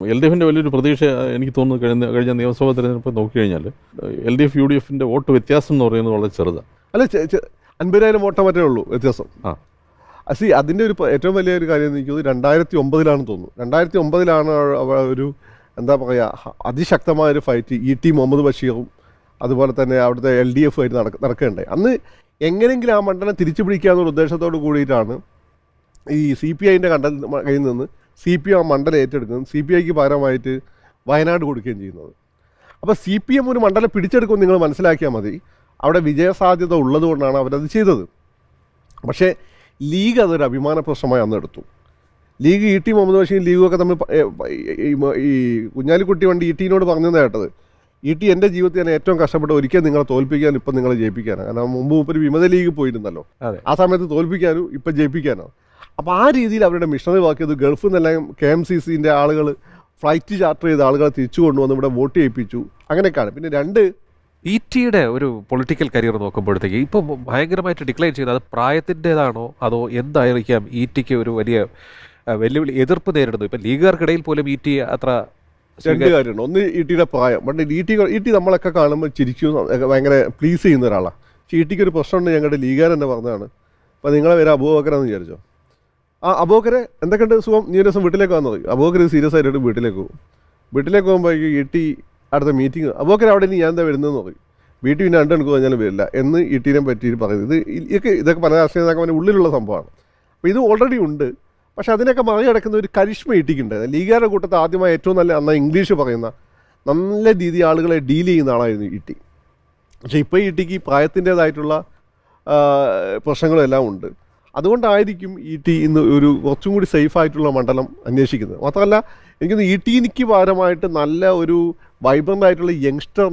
L D എഫിന്റെ വലിയൊരു പ്രതീക്ഷ എനിക്ക് തോന്നുന്നു കഴിഞ്ഞ കഴിഞ്ഞ നിയമസഭാ തെരഞ്ഞെടുപ്പ് നോക്കിക്കഴിഞ്ഞാൽ L D F U D എഫിന്റെ വോട്ട് വ്യത്യാസം എന്ന് പറയുന്നത് വളരെ ചെറുതാണ്. അല്ല അൻപതിനായിരം വോട്ടേ മറ്റേ ഉള്ളൂ വ്യത്യാസം. ആ. സി അതിന്റെ ഒരു ഏറ്റവും വലിയ ഒരു കാര്യം എനിക്ക് തോന്നുന്നു രണ്ടായിരത്തി ഒമ്പതിലാണെന്ന് തോന്നുന്നു രണ്ടായിരത്തി ഒമ്പതിലാണ് ഒരു എന്താ പറയുക അതിശക്തമായ ഒരു ഫൈറ്റ് ഇ ടി മുഹമ്മദ് ബഷീറും അതുപോലെ തന്നെ അവിടുത്തെ എൽ ഡി എഫ് ആയിട്ട് നടക്ക നടക്കുകയുണ്ടായി അന്ന് എങ്ങനെയെങ്കിലും ആ മണ്ഡലം തിരിച്ചു പിടിക്കുക എന്നുള്ള ഉദ്ദേശത്തോട് കൂടിയിട്ടാണ് ഈ സി പി ഐന്റെ കണ്ട കയ്യിൽ നിന്ന് സി പി ആ മണ്ഡലം ഏറ്റെടുക്കുന്നതും സി പി ഐക്ക് പകരമായിട്ട് വയനാട് കൊടുക്കുകയും ചെയ്യുന്നത്. അപ്പോൾ സി പി എം ഒരു മണ്ഡലം പിടിച്ചെടുക്കുമെന്ന് നിങ്ങൾ മനസ്സിലാക്കിയാൽ മതി. അവിടെ വിജയസാധ്യത ഉള്ളതുകൊണ്ടാണ് അവരത് ചെയ്തത്. പക്ഷേ ലീഗ് അതൊരു അഭിമാന പ്രശ്നമായി അന്ന് എടുത്തു. League E T Muhammad Basheer ലീഗൊക്കെ തമ്മിൽ ഈ കുഞ്ഞാലിക്കുട്ടി വണ്ടി ഇ ടീനോട് പറഞ്ഞു കേട്ടത്. ഇ ടി എന്റെ ജീവിതത്തിൽ ഞാൻ ഏറ്റവും കഷ്ടപ്പെട്ട ഒരിക്കൽ നിങ്ങളെ തോൽപ്പിക്കാൻ ഇപ്പം നിങ്ങളെ ജയിപ്പിക്കാനാണ്. കാരണം മുമ്പ് ഒരു വിമത ലീഗ് പോയിരുന്നല്ലോ. ആ സമയത്ത് തോൽപ്പിക്കാനും ഇപ്പം ജയിപ്പിക്കാനോ അപ്പോൾ ആ രീതിയിൽ അവരുടെ മിഷണറി വർക്ക് ചെയ്തു. ഗൾഫിൽ നിന്നെല്ലാം കെ എം സി സിന്റെ ആളുകൾ ഫ്ലൈറ്റ് ചാർട്ടർ ചെയ്ത ആളുകളെ തിരിച്ചു കൊണ്ടുവന്ന് ഇവിടെ വോട്ട് ചെയ്യിപ്പിച്ചു. അങ്ങനെയൊക്കെയാണ്. പിന്നെ രണ്ട് ഇ ടിയുടെ ഒരു പൊളിറ്റിക്കൽ കരിയർ നോക്കുമ്പോഴത്തേക്ക് ഇപ്പോൾ ഭയങ്കരമായിട്ട് ഡിക്ലൈൻ ചെയ്യുന്നത് അത് പ്രായത്തിന്റെതാണോ? അതോ എന്തായിരിക്കാം ഇ ടിക്ക് ഒരു വലിയ വെല്ലുവിളി എതിർപ്പ് നേരിടുന്നു ഇപ്പം ലീഗുകാർക്കിടയിൽ പോലും ഇ ടി അത്ര രണ്ട് കാര്യമുണ്ട്. ഒന്ന് ഇ ടിയുടെ പ്രായം. പണ്ട് ഇ ടി ഇ ടി നമ്മളൊക്കെ കാണുമ്പോൾ ചിരിക്കും ഭയങ്കര പ്ലീസ് ചെയ്യുന്ന ഒരാളാണ് പക്ഷേ ഇ ടിക്ക് ഒരു പ്രശ്നമുണ്ട് ഞങ്ങളുടെ ലീഗുകാരൻ തന്നെ പറഞ്ഞതാണ്. അപ്പോൾ നിങ്ങളെ വരെ അബൂബക്കരെന്ന് വിചാരിച്ചോ? ആ അബോക്കരെ എന്തൊക്കെയുണ്ട് സുഖം? നീ ഒരു ദിവസം വീട്ടിലേക്ക് വന്നത് അബൂബക്കർ സീരിയസ് ആയിട്ട് വീട്ടിലേക്ക് പോകും. വീട്ടിലേക്ക് പോകുമ്പോഴേക്കും ഇട്ടി അടുത്ത മീറ്റിംഗ് അബോക്കർ അവിടെ ഇനി ഞാൻ എന്താ വരുന്നതെന്ന് പറയും. വീട്ടിൽ പിന്നെ രണ്ട് മണിക്കൂർ കഴിഞ്ഞാലും വരില്ല. എന്ന് ഇട്ടിനെ പറ്റിയിട്ട് പറ്റി പറയുന്നത്. ഇത് ഇതൊക്കെ ഇതൊക്കെ പല രാഷ്ട്രീയ നേതാക്കന്മാരുടെ ഉള്ളിലുള്ള സംഭവമാണ്. അപ്പോൾ ഇത് ഓൾറെഡി ഉണ്ട്. പക്ഷേ അതിനൊക്കെ മറികടക്കുന്ന ഒരു കരിഷ്മ ഇട്ടിക്കുണ്ട്. ലീഗുകാരുടെ കൂട്ടത്തിൽ ആദ്യമായി ഏറ്റവും നല്ല അന്ന് ഇംഗ്ലീഷ് പറയുന്ന നല്ല രീതി ആളുകളെ ഡീൽ ചെയ്യുന്ന ആളായിരുന്നു ഇട്ടി. പക്ഷേ ഇപ്പോൾ ഇട്ടിക്ക് ടിക്ക് പ്രായത്തിന്റേതായിട്ടുള്ള പ്രശ്നങ്ങളും എല്ലാം ഉണ്ട്. അതുകൊണ്ടായിരിക്കും ഇ ടി ഇന്ന് ഒരു കുറച്ചും കൂടി സേഫ് ആയിട്ടുള്ള മണ്ഡലം അന്വേഷിക്കുന്നത്. മാത്രമല്ല എനിക്കൊന്ന് ഇ ടിക്ക് പകരമായിട്ട് നല്ല ഒരു വൈബ്രന്റ് ആയിട്ടുള്ള യങ്സ്റ്റർ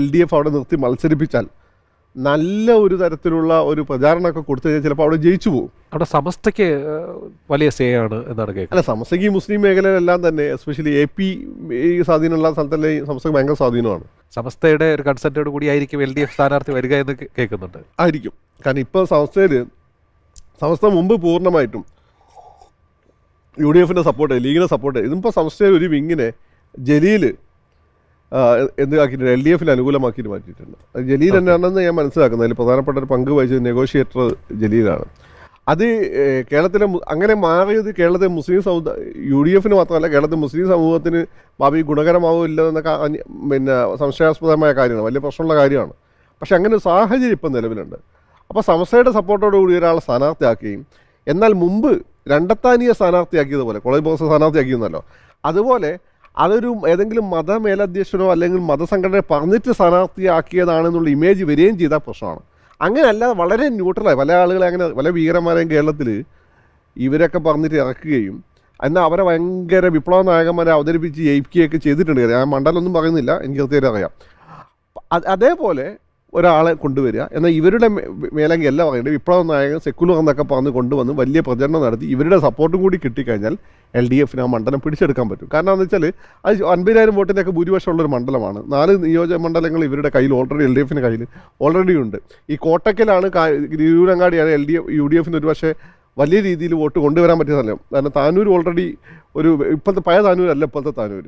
എൽ ഡി എഫ് അവിടെ നിർത്തി മത്സരിപ്പിച്ചാൽ നല്ല ഒരു തരത്തിലുള്ള ഒരു പ്രചാരണമൊക്കെ കൊടുത്തു കഴിഞ്ഞാൽ ചിലപ്പോൾ അവിടെ ജയിച്ചു പോകും. അവിടെ സമസ്തയ്ക്ക് വലിയ സേ ആണ് എന്നാണ് കേൾക്കുന്നത്. അല്ല സമസ്തയ്ക്ക് ഈ മുസ്ലിം മേഖലയിലെല്ലാം തന്നെ എസ്പെഷ്യലി എ പി ഈ സ്വാധീനമുള്ള സ്ഥലത്തല്ലേ സമസ്തക്ക് ഭയങ്കര സ്വാധീനമാണ്. സമസ്തയുടെ ഒരു കൺസെന്റോട് കൂടി ആയിരിക്കും എൽ ഡി എഫ് സ്ഥാനാർത്ഥി വരിക എന്ന് കേൾക്കുന്നുണ്ട്. ആയിരിക്കും. കാരണം ഇപ്പോൾ സംസ്ഥയിൽ സംസ്ഥ മുമ്പ് പൂർണമായിട്ടും യു ഡി എഫിന്റെ സപ്പോർട്ട് ലീഗിന്റെ സപ്പോർട്ട് ഇതിപ്പോൾ സംസ്ഥയിൽ ഒരു വിങ്ങിനെ ജലീൽ എന്ത് ആക്കിയിട്ടുണ്ട്? എൽ ഡി എഫിന് അനുകൂലമാക്കിയിട്ട് മാറ്റിയിട്ടുണ്ട്. അത് ജലീൽ തന്നെയാണെന്ന് ഞാൻ മനസ്സിലാക്കുന്നത്. അതിൽ പ്രധാനപ്പെട്ട ഒരു പങ്ക് വഹിച്ചത് നെഗോഷിയേറ്റർ ജലീലാണ്. അത് കേരളത്തിലെ അങ്ങനെ മാറിയത് കേരളത്തിലെ മുസ്ലിം സമുദായ യു ഡി എഫിന് മാത്രമല്ല കേരളത്തിലെ മുസ്ലിം സമൂഹത്തിന് ഭാവി ഗുണകരമാവില്ല എന്നൊക്കെ പിന്നെ സംശയാസ്പദമായ കാര്യമാണ്. വലിയ പ്രശ്നമുള്ള കാര്യമാണ്. പക്ഷെ അങ്ങനെ ഒരു സാഹചര്യം ഇപ്പം നിലവിലുണ്ട്. അപ്പോൾ സമസ്തയുടെ സപ്പോർട്ടോട് കൂടി ഒരാളെ സ്ഥാനാർത്ഥിയാക്കുകയും എന്നാൽ മുമ്പ് രണ്ടത്താനിയെ സ്ഥാനാർത്ഥിയാക്കിയതുപോലെ കോളേജ് ബോക്സ് സ്ഥാനാർത്ഥിയാക്കിയിരുന്നല്ലോ. അതുപോലെ അതൊരു ഏതെങ്കിലും മതമേലധ്യക്ഷനോ അല്ലെങ്കിൽ മതസംഘടനയെ പറഞ്ഞിട്ട് സ്ഥാനാർത്ഥിയാക്കിയതാണെന്നുള്ള ഇമേജ് വരികയും ചെയ്ത പ്രശ്നമാണ്. അങ്ങനെയല്ല വളരെ ന്യൂട്രലായി പല ആളുകളെ അങ്ങനെ പല ഭീകരന്മാരെയും കേരളത്തിൽ ഇവരൊക്കെ പറഞ്ഞിട്ട് ഇറക്കുകയും എന്നാൽ അവരെ ഭയങ്കര വിപ്ലവ നായകന്മാരെ അവതരിപ്പിച്ച് ജയിക്കുകയൊക്കെ ചെയ്തിട്ടുണ്ട്. ഞാൻ മണ്ഡലമൊന്നും പറയുന്നില്ല എനിക്ക് കൃത്യമായിട്ട് അറിയാം. അതേപോലെ ഒരാളെ കൊണ്ടുവരിക. എന്നാൽ ഇവരുടെ മേലങ്കി എല്ലാം പറയുന്നത് വിപ്ലവ നായകൻ സെക്കുലർ എന്നൊക്കെ പറഞ്ഞ് കൊണ്ടുവന്ന് വലിയ പ്രചരണം നടത്തി ഇവരുടെ സപ്പോർട്ടും കൂടി കിട്ടിക്കഴിഞ്ഞാൽ എൽ ഡി എഫിന് ആ മണ്ഡലം പിടിച്ചെടുക്കാൻ പറ്റും. കാരണം എന്ന് വെച്ചാൽ അത് അൻപതിനായിരം വോട്ടിന്റെയൊക്കെ ഭൂരിപക്ഷമുള്ളൊരു മണ്ഡലമാണ്. നാല് നിയോജക മണ്ഡലങ്ങൾ ഇവരുടെ കയ്യിൽ ഓൾറെഡി എൽ ഡി എഫിന്റെ കയ്യിൽ ഓൾറെഡി ഉണ്ട്. ഈ കോട്ടക്കലാണ് തിരുവനങ്ങാടിയാണ് L D F U D എഫിന് ഒരു പക്ഷേ വലിയ രീതിയിൽ വോട്ട് കൊണ്ടുവരാൻ പറ്റിയ സ്ഥലം. കാരണം താനൂർ ഓൾറെഡി ഒരു ഇപ്പോഴത്തെ പഴയ താനൂരല്ല ഇപ്പോഴത്തെ താനൂർ